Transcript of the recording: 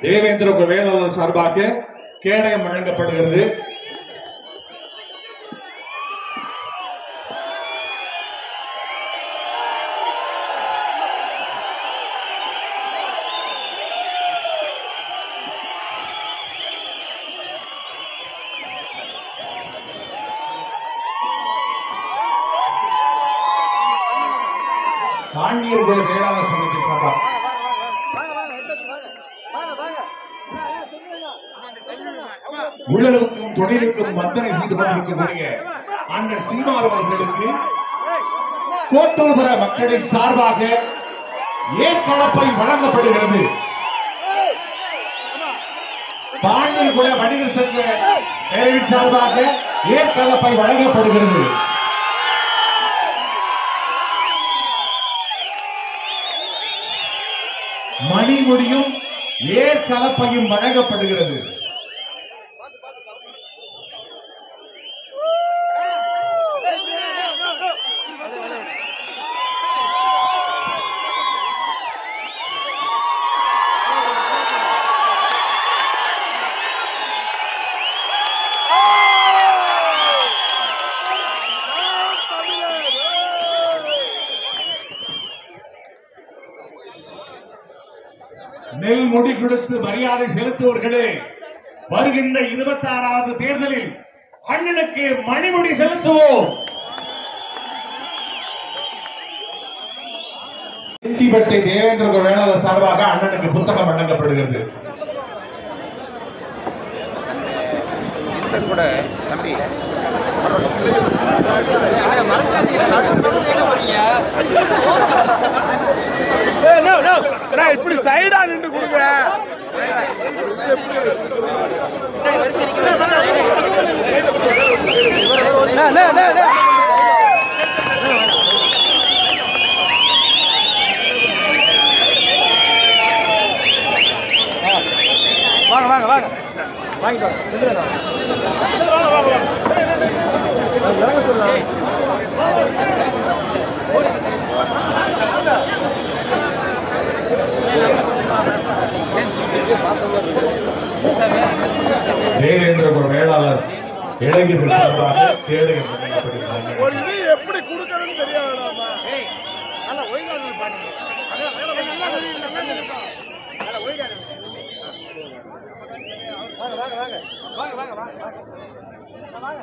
தேவேந்திர வேளாளர் சார்பாக கேடயம் வழங்கப்படுகிறது. காண்ணியர் குல வேளாளர் சங்கத்தின் சார்பாக உள்ளளவுக்கும் தொழிலுக்கும் வர்த்தனை செய்து கொண்டிருக்கக்கூடிய அண்ணன் சீமார் அவர்களுக்கு கோட்டூர்புர மக்களின் சார்பாக ஏற்கலப்பை வழங்கப்படுகிறது. பாண்டியர் குல வணிகர் சங்க பேரவின் சார்பாக ஏற்கலப்பை வழங்கப்படுகிறது. மணிமுடியும் ஏற்கலப்பையும் வழங்கப்படுகிறது. நெல் முடி கொடுத்து மரியாதை செலுத்துவர்களே வருகின்ற இருபத்தி ஆறாவது தேர்தலில் அண்ணனுக்கு மணிமுடி செலுத்துவோம். செட்டிப்பட்டி தேவேந்திர வேளாளர் சார்பாக அண்ணனுக்கு புத்தகம் வழங்கப்படுகிறது. இந்த கூட தம்பி இப்படி சைடா நின்று கொடுங்க வாங்க வாங்க வாங்க. வாங்கிக்கோ இறங்க சொல்லலாம் தேவேந்திர குல வேளாளர் இளைஞர்கள் சார்பாக கேடயம் வழங்கப்படுகிறது ஒரு இது எப்படி கொடுக்கறதுன்னு தெரியாதாமா ஏய் நல்லா ஒழுங்கா நின்னு பாருங்க அதான் வேலை பண்ணி நல்லா நின்னு, நல்லா நின்னுப்பா. நல்லா ஒழுங்கா நின்னு. வாங்க வாங்க. வாங்க வாங்க வாங்க. வாங்க வாங்க.